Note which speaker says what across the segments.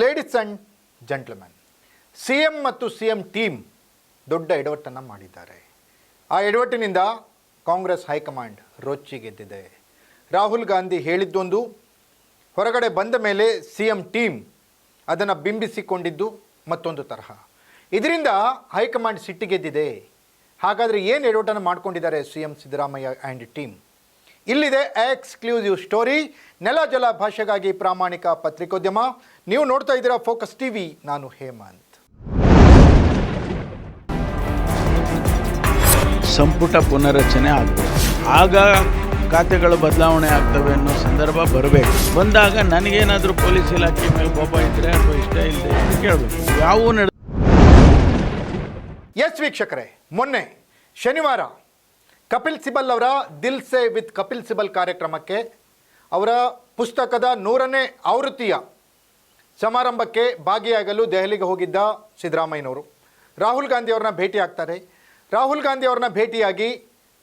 Speaker 1: Ladies and gentlemen C M ಮತ್ತು C M team ದೊಡ್ಡ ಎಡವಟ್ಟನ್ನು ಮಾಡಿದ್ದಾರೆ. ಆ ಎಡವಟ್ಟಿನಿಂದ ಕಾಂಗ್ರೆಸ್ ಹೈಕಮಾಂಡ್ ರೊಚ್ಚಿಗೆದ್ದಿದೆ ರಾಹುಲ್ ಗಾಂಧಿ ಹೇಳಿದ್ದೊಂದು, ಹೊರಗಡೆ ಬಂದ ಮೇಲೆ ಸಿ ಎಂ ಟೀಮ್ ಅದನ್ನು ಬಿಂಬಿಸಿಕೊಂಡಿದ್ದು ಮತ್ತೊಂದು ತರಹ. ಇದರಿಂದ ಹೈಕಮಾಂಡ್ ಸಿಟ್ಟಿಗೆದ್ದಿದೆ ಹಾಗಾದರೆ ಏನು ಎಡವಟ್ಟನ್ನು ಮಾಡ್ಕೊಂಡಿದ್ದಾರೆ C M Siddaramaiah and team ಇಲ್ಲಿದೆ ಎಕ್ಸ್ಕ್ಲೂಸಿವ್ ಸ್ಟೋರಿ ನೆಲ ಜಲ ಭಾಷೆಗಾಗಿ ಪ್ರಾಮಾಣಿಕ ಪತ್ರಿಕೋದ್ಯಮ ನೀವು ನೋಡ್ತಾ ಇದ್ದೀರಾ ಫೋಕಸ್ ಟಿವಿ ನಾನು ಹೇಮಂತ್.
Speaker 2: ಸಂಪುಟ ಪುನರಚನೆ ಆಗಬೇಕು ಆಗ ಖಾತೆಗಳು ಬದಲಾವಣೆ ಆಗ್ತವೆ ಅನ್ನೋ ಸಂದರ್ಭ ಬರಬೇಕು. ಬಂದಾಗ ನನಗೇನಾದರೂ ಪೊಲೀಸ್ ಇಲಾಖೆ ಮೇಲೆ ಕೋಪ ಇದ್ದರೆ ಅಥವಾ ಇಷ್ಟ ಇಲ್ಲದೆ ಕೇಳಬೇಕು. ಯಾವ ನಡೆ
Speaker 1: ಎಸ್ ವೀಕ್ಷಕರೇ ಮೊನ್ನೆ ಶನಿವಾರ ಕಪಿಲ್ ಸಿಬಲ್ ಅವರ ದಿಲ್ ಸೆ ವಿತ್ ಕಪಿಲ್ ಸಿಬಲ್ ಕಾರ್ಯಕ್ರಮಕ್ಕೆ ಅವರ ಪುಸ್ತಕದ ನೂರನೇ ಆವೃತ್ತಿಯ ಸಮಾರಂಭಕ್ಕೆ ಭಾಗಿಯಾಗಲು ದೆಹಲಿಗೆ ಹೋಗಿದ್ದ ಸಿದ್ದರಾಮಯ್ಯನವರು. ರಾಹುಲ್ ಗಾಂಧಿ ಅವ್ರನ್ನ ಭೇಟಿ ಆಗ್ತಾರೆ ರಾಹುಲ್ ಗಾಂಧಿ ಅವ್ರನ್ನ ಭೇಟಿಯಾಗಿ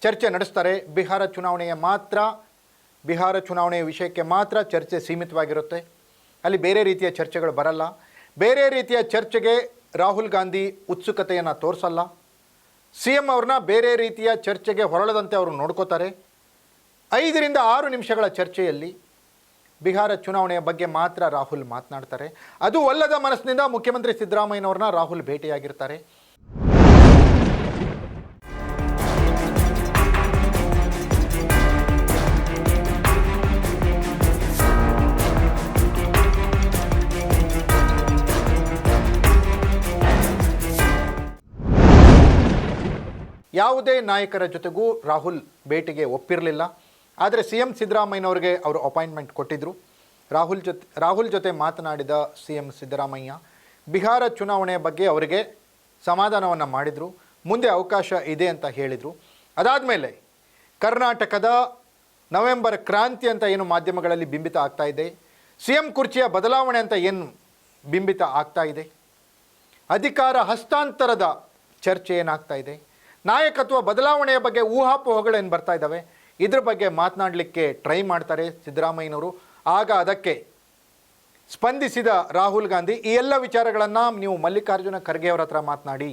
Speaker 1: ಚರ್ಚೆ ನಡೆಸ್ತಾರೆ. ಬಿಹಾರ ಚುನಾವಣೆಯ ಮಾತ್ರ, ಬಿಹಾರ ಚುನಾವಣೆಯ ವಿಷಯಕ್ಕೆ ಮಾತ್ರ ಚರ್ಚೆ ಸೀಮಿತವಾಗಿರುತ್ತೆ. ಅಲ್ಲಿ ಬೇರೆ ರೀತಿಯ ಚರ್ಚೆಗಳು ಬರಲ್ಲ. ಬೇರೆ ರೀತಿಯ ಚರ್ಚೆಗೆ ರಾಹುಲ್ ಗಾಂಧಿ ಉತ್ಸುಕತೆಯನ್ನು ತೋರಿಸಲ್ಲ. ಸಿ ಎಂ ಅವ್ರನ್ನ ಬೇರೆ ರೀತಿಯ ಚರ್ಚೆಗೆ ಹೊರಳದಂತೆ ಅವರು ನೋಡ್ಕೋತಾರೆ. ಐದರಿಂದ ಆರು ನಿಮಿಷಗಳ ಚರ್ಚೆಯಲ್ಲಿ ಬಿಹಾರ ಚುನಾವಣೆಯ ಬಗ್ಗೆ ಮಾತ್ರ ರಾಹುಲ್ ಮಾತನಾಡ್ತಾರೆ. ಅದು ಒಲ್ಲದ ಮನಸ್ಸಿನಿಂದ ಮುಖ್ಯಮಂತ್ರಿ ಸಿದ್ದರಾಮಯ್ಯನವ್ರನ್ನ ರಾಹುಲ್ ಭೇಟಿಯಾಗಿರ್ತಾರೆ. ಯಾವುದೇ ನಾಯಕರ ಜೊತೆಗೂ ರಾಹುಲ್ ಭೇಟಿಗೆ ಒಪ್ಪಿರಲಿಲ್ಲ. ಆದರೆ ಸಿ ಎಂ ಸಿದ್ದರಾಮಯ್ಯನವ್ರಿಗೆ ಅವರು ಅಪಾಯಿಂಟ್ಮೆಂಟ್ ಕೊಟ್ಟಿದ್ದರು ರಾಹುಲ್ ಜೊತೆ ರಾಹುಲ್ ಜೊತೆ ಮಾತನಾಡಿದ ಸಿ ಎಂ ಸಿದ್ದರಾಮಯ್ಯ ಬಿಹಾರ ಚುನಾವಣೆಯ ಬಗ್ಗೆ ಅವರಿಗೆ ಸಮಾಧಾನವನ್ನು ಮಾಡಿದರು, ಮುಂದೆ ಅವಕಾಶ ಇದೆ ಅಂತ ಹೇಳಿದರು. ಅದಾದಮೇಲೆ ಕರ್ನಾಟಕದ ನವೆಂಬರ್ ಕ್ರಾಂತಿ ಅಂತ ಏನು ಮಾಧ್ಯಮಗಳಲ್ಲಿ ಬಿಂಬಿತ ಆಗ್ತಾ ಇದೆ, ಸಿ ಎಂ ಕುರ್ಚಿಯ ಬದಲಾವಣೆ ಅಂತ ಏನು ಬಿಂಬಿತ ಆಗ್ತಾ ಇದೆ, ಅಧಿಕಾರ ಹಸ್ತಾಂತರದ ಚರ್ಚೆ ಏನಾಗ್ತಾ ಇದೆ, ನಾಯಕತ್ವ ಬದಲಾವಣೆಯ ಬಗ್ಗೆ ಊಹಾಪೋಹಗಳೇನು ಬರ್ತಾ ಇದ್ದಾವೆ ಇದ್ರ ಬಗ್ಗೆ ಮಾತನಾಡಲಿಕ್ಕೆ ಟ್ರೈ ಮಾಡ್ತಾರೆ ಸಿದ್ದರಾಮಯ್ಯನವರು. ಆಗ ಅದಕ್ಕೆ ಸ್ಪಂದಿಸಿದ ರಾಹುಲ್ ಗಾಂಧಿ, ಈ ಎಲ್ಲ ವಿಚಾರಗಳನ್ನು ನೀವು ಮಲ್ಲಿಕಾರ್ಜುನ ಖರ್ಗೆ ಅವರ ಹತ್ರ ಮಾತನಾಡಿ.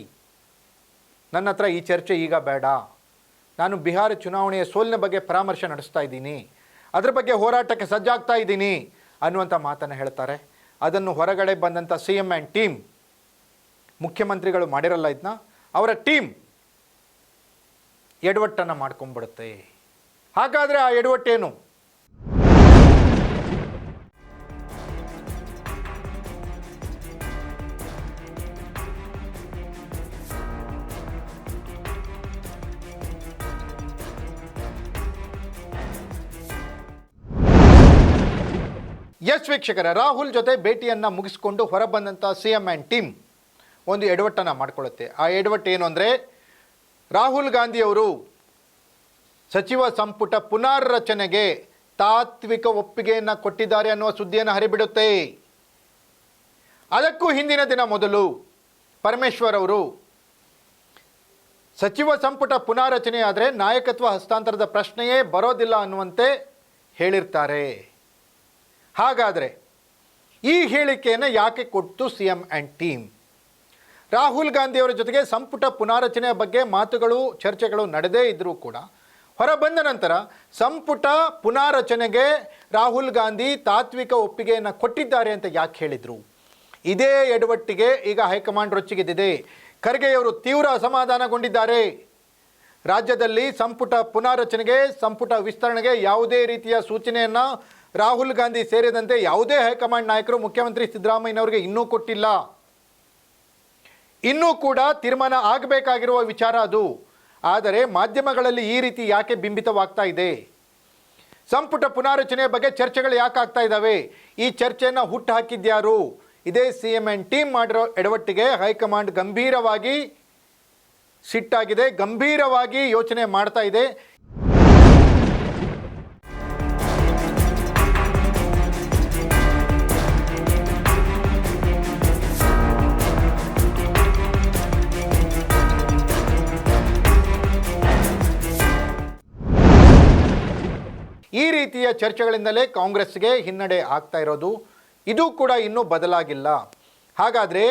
Speaker 1: ನನ್ನ ಹತ್ರ ಈ ಚರ್ಚೆ ಈಗ ಬೇಡ. ನಾನು ಬಿಹಾರ ಚುನಾವಣೆಯ ಸೋಲಿನ ಬಗ್ಗೆ ಪರಾಮರ್ಶೆ ನಡೆಸ್ತಾ ಇದ್ದೀನಿ. ಅದ್ರ ಬಗ್ಗೆ ಹೋರಾಟಕ್ಕೆ ಸಜ್ಜಾಗ್ತಾ ಇದ್ದೀನಿ ಅನ್ನುವಂಥ ಮಾತನ್ನು ಹೇಳ್ತಾರೆ. ಅದನ್ನು ಹೊರಗಡೆ ಬಂದಂಥ ಸಿ ಎಂ ಆ್ಯಂಡ್ ಟೀಮ್ ಮುಖ್ಯಮಂತ್ರಿಗಳು ಮಾಡಿರಲ್ಲ ಇದನ್ನ ಅವರ ಟೀಮ್ ಎಡವಟ್ಟನ್ನು ಮಾಡ್ಕೊಂಡ್ಬಿಡುತ್ತೆ. ಹಾಗಾದರೆ ಆ ಎಡವಟ್ಟೇನು? ಎಸ್ ವೀಕ್ಷಕರ, ರಾಹುಲ್ ಜೊತೆ ಭೇಟಿಯನ್ನು ಮುಗಿಸ್ಕೊಂಡು ಹೊರಬಂದಂಥ ಸಿ ಎಂ ಆ್ಯಂಡ್ ಟೀಮ್ ಒಂದು ಎಡವಟ್ಟನ್ನು ಮಾಡ್ಕೊಳ್ಳುತ್ತೆ. ಆ ಎಡವಟ್ಟು ಏನು ಅಂದರೆ ರಾಹುಲ್ ಗಾಂಧಿಯವರು ಸಚಿವ ಸಂಪುಟ ಪುನರ್ರಚನೆಗೆ ತಾತ್ವಿಕ ಒಪ್ಪಿಗೆಯನ್ನು ಕೊಟ್ಟಿದ್ದಾರೆ ಅನ್ನುವ ಸುದ್ದಿಯನ್ನು ಹರಿಬಿಡುತ್ತೆ. ಅದಕ್ಕೂ ಹಿಂದಿನ ದಿನ ಮೊದಲು ಪರಮೇಶ್ವರ್ ಅವರು ಸಚಿವ ಸಂಪುಟ ಪುನಾರಚನೆ ಆದರೆ ನಾಯಕತ್ವ ಹಸ್ತಾಂತರದ ಪ್ರಶ್ನೆಯೇ ಬರೋದಿಲ್ಲ ಅನ್ನುವಂತೆ ಹೇಳಿರ್ತಾರೆ. ಹಾಗಾದರೆ ಈ ಹೇಳಿಕೆಯನ್ನು ಯಾಕೆ ಕೊಟ್ಟು C M and team Rahul ಗಾಂಧಿಯವರ ಜೊತೆಗೆ ಸಂಪುಟ ಪುನಾರಚನೆಯ ಬಗ್ಗೆ ಮಾತುಗಳು, ಚರ್ಚೆಗಳು ನಡೆದೇ ಇದ್ದರೂ ಕೂಡ ಹೊರಬಂದ ನಂತರ ಸಂಪುಟ ಪುನಾರಚನೆಗೆ ರಾಹುಲ್ ಗಾಂಧಿ ತಾತ್ವಿಕ ಒಪ್ಪಿಗೆಯನ್ನು ಕೊಟ್ಟಿದ್ದಾರೆ ಅಂತ ಯಾಕೆ ಹೇಳಿದರು? ಇದೇ ಎಡವಟ್ಟಿಗೆ ಈಗ ಹೈಕಮಾಂಡ್ ರೊಚ್ಚಿಗೆದ್ದಿದೆ. ಖರ್ಗೆಯವರು ತೀವ್ರ ಅಸಮಾಧಾನಗೊಂಡಿದ್ದಾರೆ. ರಾಜ್ಯದಲ್ಲಿ ಸಂಪುಟ ಪುನಾರಚನೆಗೆ, ಸಂಪುಟ ವಿಸ್ತರಣೆಗೆ ಯಾವುದೇ ರೀತಿಯ ಸೂಚನೆಯನ್ನು ರಾಹುಲ್ ಗಾಂಧಿ ಸೇರಿದಂತೆ ಯಾವುದೇ ಹೈಕಮಾಂಡ್ ನಾಯಕರು ಮುಖ್ಯಮಂತ್ರಿ ಸಿದ್ದರಾಮಯ್ಯನವರಿಗೆ ಇನ್ನೂ ಕೊಟ್ಟಿಲ್ಲ. ಇನ್ನೂ ಕೂಡ ತೀರ್ಮಾನ ಆಗಬೇಕಾಗಿರುವ ವಿಚಾರ ಅದು. ಆದರೆ ಮಾಧ್ಯಮಗಳಲ್ಲಿ ಈ ರೀತಿ ಯಾಕೆ ಬಿಂಬಿತವಾಗ್ತಾ ಇದೆ? ಸಂಪುಟ ಪುನಾರಚನೆಯ ಬಗ್ಗೆ ಚರ್ಚೆಗಳು ಯಾಕೆ ಆಗ್ತಾ ಇದ್ದಾವೆ? ಈ ಚರ್ಚೆಯನ್ನು ಹುಟ್ಟು ಹಾಕಿದ್ಯಾರು? ಇದೇ ಸಿ ಎಂ ಎನ್ ಟೀಮ್ ಮಾಡಿರೋ ಎಡವಟ್ಟಿಗೆ ಹೈಕಮಾಂಡ್ ಗಂಭೀರವಾಗಿ ಸಿಟ್ಟಾಗಿದೆ, ಗಂಭೀರವಾಗಿ ಯೋಚನೆ ಮಾಡ್ತಾ ಇದೆ. ಈ ರೀತಿಯ ಚರ್ಚೆಗಳಿಂದಲೇ ಕಾಂಗ್ರೆಸ್ಗೆ ಹಿನ್ನಡೆ ಆಗ್ತಾ ಇರೋದು. ಇದು ಕೂಡ ಇನ್ನೂ ಬದಲಾಗಿಲ್ಲ. ಹಾಗಾದರೆ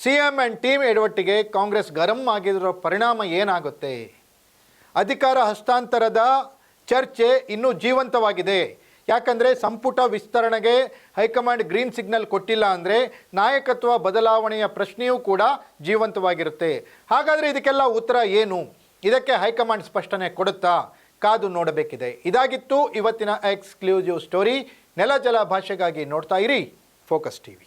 Speaker 1: ಸಿ ಎಂ ಆ್ಯಂಡ್ ಟೀಮ್ ಎಡವಟ್ಟಿಗೆ ಕಾಂಗ್ರೆಸ್ ಗರಂ ಆಗಿರೋ ಪರಿಣಾಮ ಏನಾಗುತ್ತೆ? ಅಧಿಕಾರ ಹಸ್ತಾಂತರದ ಚರ್ಚೆ ಇನ್ನೂ ಜೀವಂತವಾಗಿದೆ. ಯಾಕಂದರೆ ಸಂಪುಟ ವಿಸ್ತರಣೆಗೆ ಹೈಕಮಾಂಡ್ ಗ್ರೀನ್ ಸಿಗ್ನಲ್ ಕೊಟ್ಟಿಲ್ಲ ಅಂದರೆ ನಾಯಕತ್ವ ಬದಲಾವಣೆಯ ಪ್ರಶ್ನೆಯೂ ಕೂಡ ಜೀವಂತವಾಗಿರುತ್ತೆ. ಹಾಗಾದರೆ ಇದಕ್ಕೆಲ್ಲ ಉತ್ತರ ಏನು? ಇದಕ್ಕೆ ಹೈಕಮಾಂಡ್ ಸ್ಪಷ್ಟನೆ ಕೊಡುತ್ತಾ? ಕಾದು ನೋಡಬೇಕಿದೆ. ಇದಾಗಿತ್ತು ಇವತ್ತಿನ ಎಕ್ಸ್ಕ್ಲೂಸಿವ್ ಸ್ಟೋರಿ ನೆಲ ಜಲ ಭಾಷೆಗಾಗಿ ನೋಡ್ತಾ ಇರಿ. Focus TV